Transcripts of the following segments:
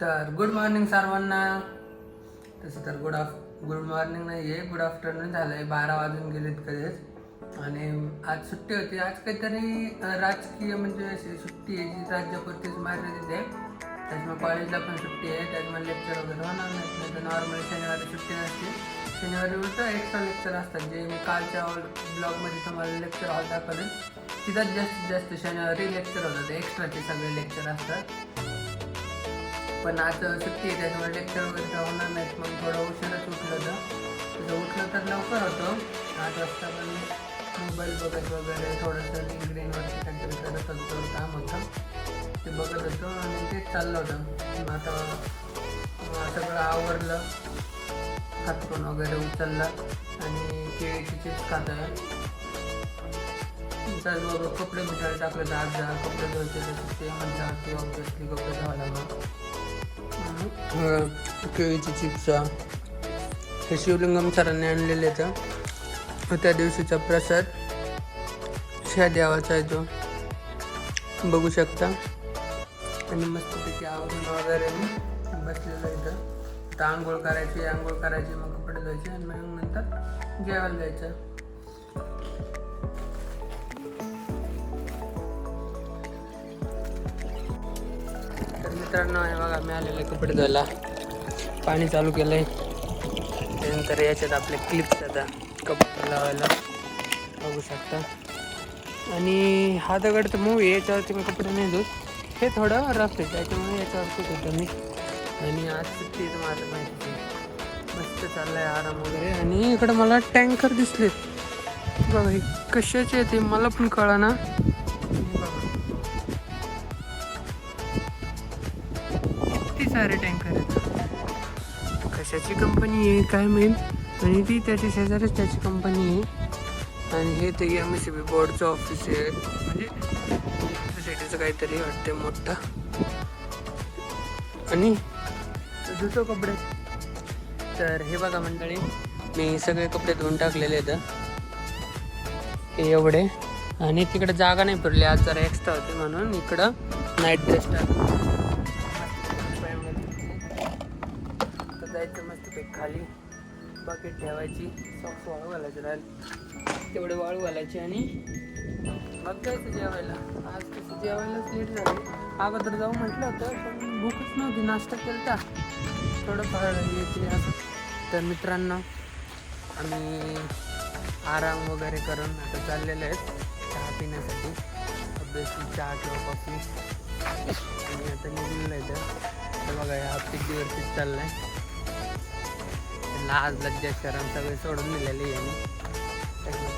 तर good morning सर्वांना. तसं तर गुड आफ् गुड मॉर्निंग नाही आहे गुड आफ्टरनून झालं आहे बारा वाजून गेलेत कधीच. आणि आज सुट्टी होती. आज काहीतरी राजकीय म्हणजे अशी सुट्टी आहे जी राज्यपुरतीच मारली तिथे त्याच्यामुळे कॉलेजला पण सुट्टी आहे. त्याच्यामुळे लेक्चर वगैरे होणार नाही तर नॉर्मली शनिवारी सुट्टी नसते. शनिवारी उलट एक्स्ट्रा लेक्चर असतात. जे मी कालच्या ब्लॉगमध्ये तुम्हाला लेक्चर हॉल दाखवले तिथंच जास्तीत जास्त शनिवारी लेक्चर होतात. एक्स्ट्राचे सगळे लेक्चर असतात. पण आज सुट्टी आहे त्याच्यामुळे लेक्चर वगैरे काय होणार नाहीत मग थोडं उशिराच उठलं तर. तसं उठलं तर लवकर होतं. आठ वाजता पण मोबाईल बघत वगैरे थोडंसं लिंकडिनवरती काहीतरी करत होतं काम होतं. ते बघत होतो आणि तेच चाललं होतं. आता सगळं आवरलं. हातकून वगैरे उचललं आणि केळीची चिप्स खात आहे. तर मग कपडे मिठाळे टाकले तर आज जा कपडे धुवायचे ते म्हणतात की ऑब्विसली कपडे धुवायला मग केळीची चिप्सा हे शिवलिंगम सरांनी आणलेले तर त्या दिवशीचा प्रसाद ह्या देवाचा आहे तो. बघू शकता. आणि मस्तपैकी आवरून वगैरे मी बसलेलो इथं. आता आंघोळ करायची आंघोळ करायची मग कपडे धुवायचे आणि मग नंतर जेवायला जायचं. मित्रांनो हे बघा मी आलेले कपडे धुवायला. पाणी चालू केलंय. त्यानंतर याच्यात आपले क्लिप्स आता कपडे लावायला. बघू शकता. आणि हा दगड तर मूवी याच्यावरती मी कपडे नाही धुत. हे थोडं रफ आहे त्याच्यामुळे याच्यावरती धुतो मी. आणि आज सुट्टी माझं माहिती आहे. मस्त आहे आराम वगैरे. आणि इकडं मला टँकर दिसले बघा हे कशाचे ते मला पण कळा ना सारे टँकर आहेत. कशाची कंपनी आहे काय माहीत? आणि ती त्याच्या शेजारीच त्याची कंपनी आहे. आणि हे ते एम एस सी बी बोर्डचं ऑफिस आहे. म्हणजे सोसायटीचं काहीतरी वाटते मोठं. आणि धुतो कपडे. तर हे बघा मंडळी मी सगळे कपडे धुवून टाकलेले आहेत. हे एवढे. आणि तिकडे जागा नाही फिरली. आज जरा एक्स्ट्रा होते म्हणून इकडं नाईट ड्रेस टाकतो खाली बकेट ठेवायची. सॉक्स वाळू घालायचे राहील. तेवढे वाळू घालायचे आणि मग जायचं जेवायला. आज कसं जेवायलाच लेट झाली. अगोदर जाऊ म्हटलं होतं पण भूकच नव्हती. नाश्ता केला थोडं फार येते असं. तर मित्रांनो आम्ही आराम वगैरे करून आता चाललेले आहेत. चहा पिण्यासाठी. ऑब्विसली चहा किंवा कॉफी आणि आता निघलेलं आहे तर बघा ह्या पिद्दीवरतीच चाललं आहे लाज लज्जा शरम सगळे सोडून दिलेले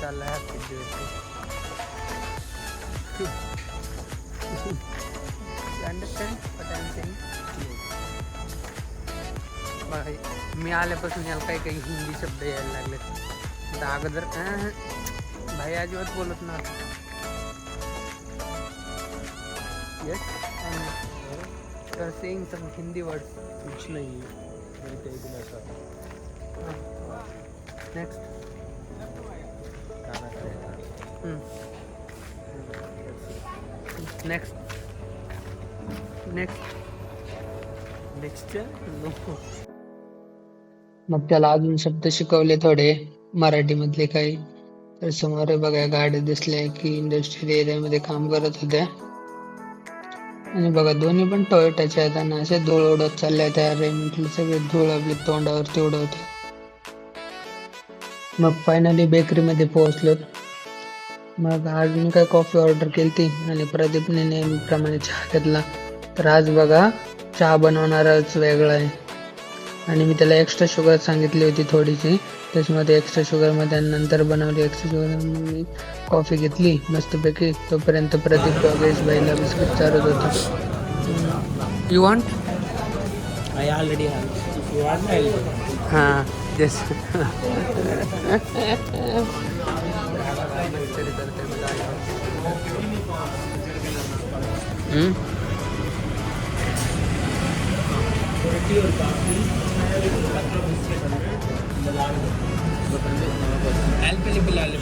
चाललं आहे. Understand what I'm saying? बघा मी आल्यापासून याला काही काही हिंदी शब्द यायला लागले तर अगोदर भाई अजिबात बोलत नव्हतं yes saying some Hindi words कुछ नहीं. नेक्स्ट नेक्स्ट नेक्स्ट नेक्स्ट मग त्याला अजून शब्द शिकवले थोडे मराठीमधले काही. तर समोर बघा गाड्या दिसल्या की इंडस्ट्रियल एरियामध्ये काम करत होत्या. आणि बघा दोन्ही पण टोयोटाच्या आहेत आणि असे धूळ उडत चालले त्या म्हटलं सगळे धूळ आपली तोंडावरती उडवते मग फायनली बेकरीमध्ये पोहोचलो. मग आज मी काय कॉफी ऑर्डर केली ती आणि प्रदीपने नेहमीप्रमाणे चहा घेतला. तर आज बघा चहा बनवणारच वेगळा आहे. आणि मी त्याला एक्स्ट्रा शुगर सांगितली होती थोडीशी. त्याच्यामध्ये एक्स्ट्रा शुगरमध्ये नंतर बनवली एक्स्ट्रा शुगर मी कॉफी घेतली मस्तपैकी. तोपर्यंत प्रदीप योगेश भाईला बिस्किट चारत होतो. You want I already have. desin. Hı? Alpili bilalli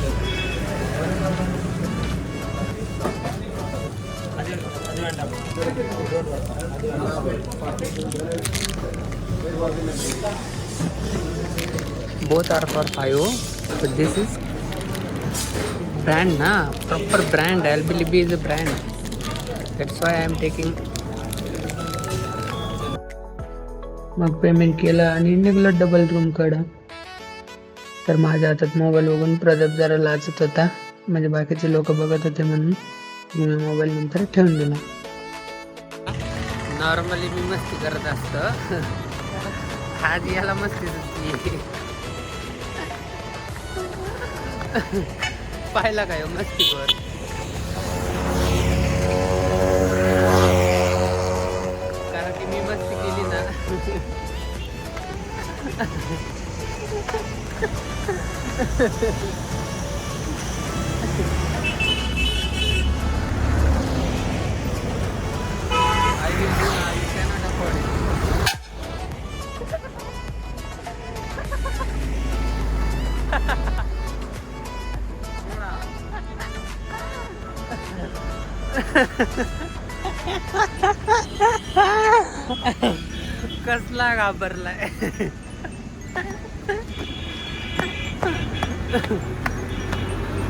both are for 5 but this is brand na? Proper brand. LBLB is a brand. That's why I am taking. मग payment केलं आणि निघलं double रूमकडं तर माझ्या हातात mobile बघून प्रदीप जरा लाचत होता. म्हणजे बाकीचे लोक बघत होते म्हणून. मी मोबाईल नंतर ठेवून दिला. नॉर्मली मी मस्ती करत असतो. आज याला मस्ती सुचली पाहिला काय मस्ती कर कारण की मी मस्ती केली ना. कसला घाबरलाय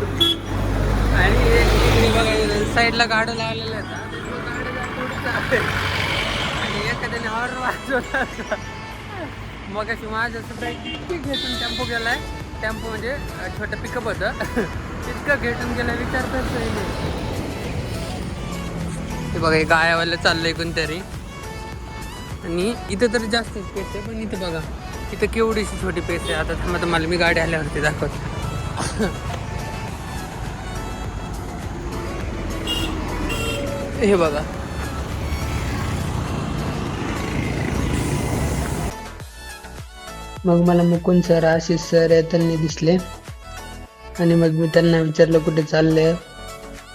आणि इकडे बघा साईडला गाडं लावलेलं आहेत हा. तो गाडं जरा पुढं चाललंय. आणि एखाद्याने हॉर्न वाजवला मग अशी माझं सुद्धा इतकी घेतून टेम्पो गेलाय टेम्पो म्हणजे छोटं पिकअप होतं इतकं घेटून गेलं विचारताच नाही ते बघा हे गायावाला चाललंय कोणतरी. आणि इथं तर जास्त पेस आहे पण इथं बघा इथं केवढीशी छोटी पेस आहे. आता थांबा तुम्हाला मी गाडी आल्यावरती दाखवत. हे बघा. मग मला मुकुंद सर आशिष सर त्यांनी दिसले. आणि मग मी त्यांना विचारलं कुठे चालले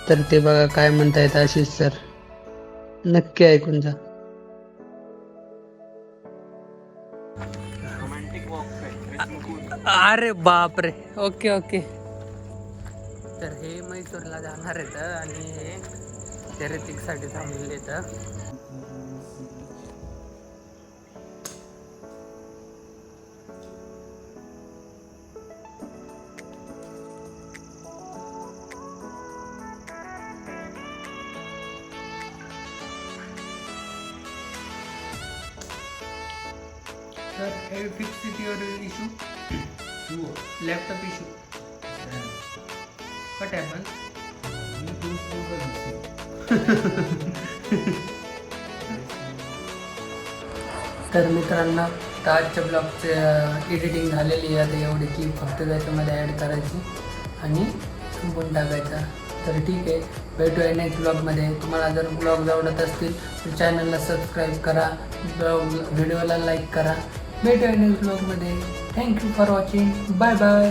तर ते बघा काय म्हणतायत आशिष सर. नक्की ऐकून जा. अरे बापरे. Okay okay. तर हे मैसूरला जाणार आहेत आणि हे शर्यतीसाठी थांबलेले आहेत. You fixed it your issue? Laptop issue. What happened? तर मित्रांनो तर आजच्या ब्लॉगचं एडिटिंग झालेली आहे. आता एवढी क्लिप फक्त त्याच्यामध्ये ॲड करायची आणि संपून टाकायचा. तर ठीक आहे. भेटूया नेक्स्ट ब्लॉगमध्ये तुम्हाला जर ब्लॉग आवडत असतील तर चॅनलला सबस्क्राईब करा. ब्लॉग व्हिडिओला लाईक करा. भेटूया नेक्स्ट ब्लॉगमध्ये thank you for watching bye bye